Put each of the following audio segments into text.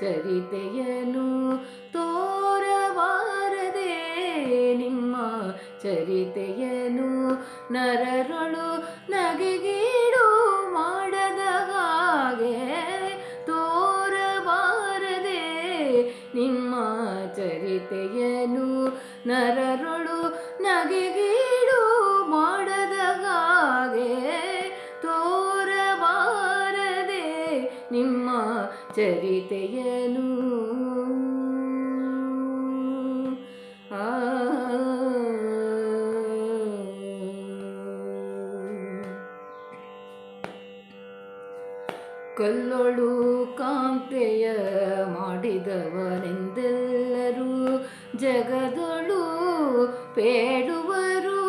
ಚರಿತೆಯನು ತೋರಬಾರದೆ ನಿಮ್ಮ ಚರಿತೆಯನು ನರರೊಳು ನಗೆಗೀಡು ಮಾಡದ ಹಾಗೆ ತೋರಬಾರದೆ ನಿಮ್ಮ ಚರಿತೆಯನು ನರರೊಳು ನಗೆಗೀಡು ಚರಿತೆಯನು. ಆ. ಕಲ್ಲೊಳು ಕಾಂತೆಯ ಮಾಡಿದವನೆಂದೆಲ್ಲರೂ ಜಗದೊಳು ಪೇಡುವರು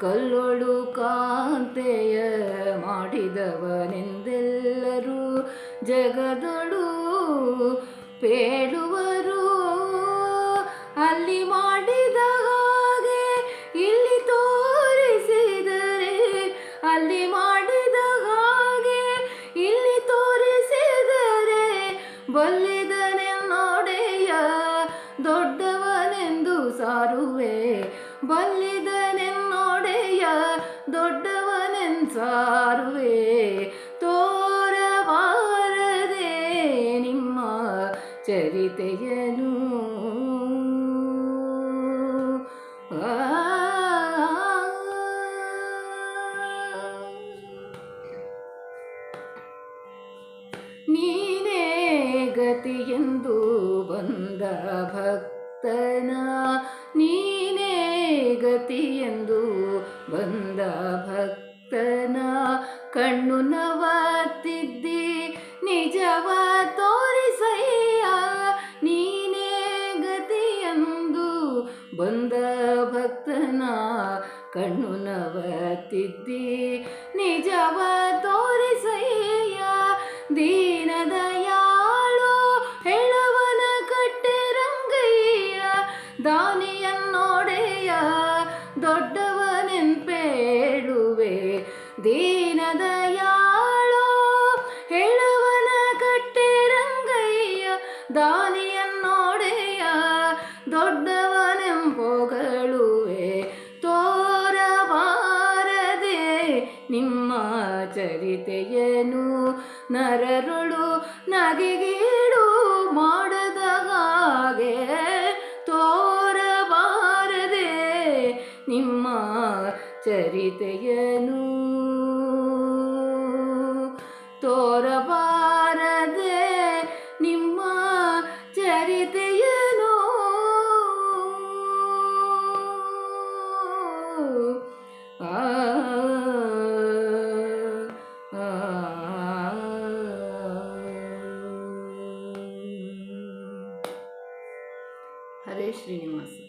ಕಲ್ಲೊಳು ಕಾಂತೆಯ ಮಾಡಿದವನೆಂದೆಲ್ಲರೂ ಜಗದೊಳು ಬೇಡುವರು ಅಲ್ಲಿ ಮಾಡಿದ ಹಾಗೆ ಇಲ್ಲಿ ತೋರಿಸಿದರೆ, ಅಲ್ಲಿ ಮಾಡಿದ ಹಾಗೆ ಇಲ್ಲಿ ತೋರಿಸಿದರೆ ಬಲ್ಲಿದನೆನ್ನೊಡೆಯ ದೊಡ್ಡವನೆಂದು ಸಾರುವೆ. ಬಲ್ಲಿದನೆನ್ನೊಡೆಯ ದೊಡ್ಡವನೆಂದು ಸಾರುವೆ. ಎಂದು ನೀನೇ ಬಂದ ಭಕ್ತನ. ನೀನೇ ಗತಿಯೆಂದು ಬಂದ ಭಕ್ತನ. ಕಣ್ಣು ನವತ್ತಿದ್ದಿ ಕಣ್ಣು ನವತ್ತಿದ್ದಿ ನಿಜವ ತೋರಿಸಯ್ಯ ದೀನದಯಾಳು ಹೆಳವನ ಕಟ್ಟೆರಂಗಯ್ಯ ದಾನಿಯನ್ನೊಡೆಯ ದೊಡ್ಡವನೆನ್ಪೇಳುವೆ ದೀನದಯಾಳು ಚರಿತೆಯನು ನರರುಳು ನಗೆಗೀಡು ಮಾಡದ ಹಾಗೆ ತೋರಬಾರದೆ ನಿಮ್ಮ ಚರಿತೆಯನು? ತೋರಬಾರದೆ ನಿಮ್ಮ ಚರಿತೆಯನು? ಆ arayış dünyası.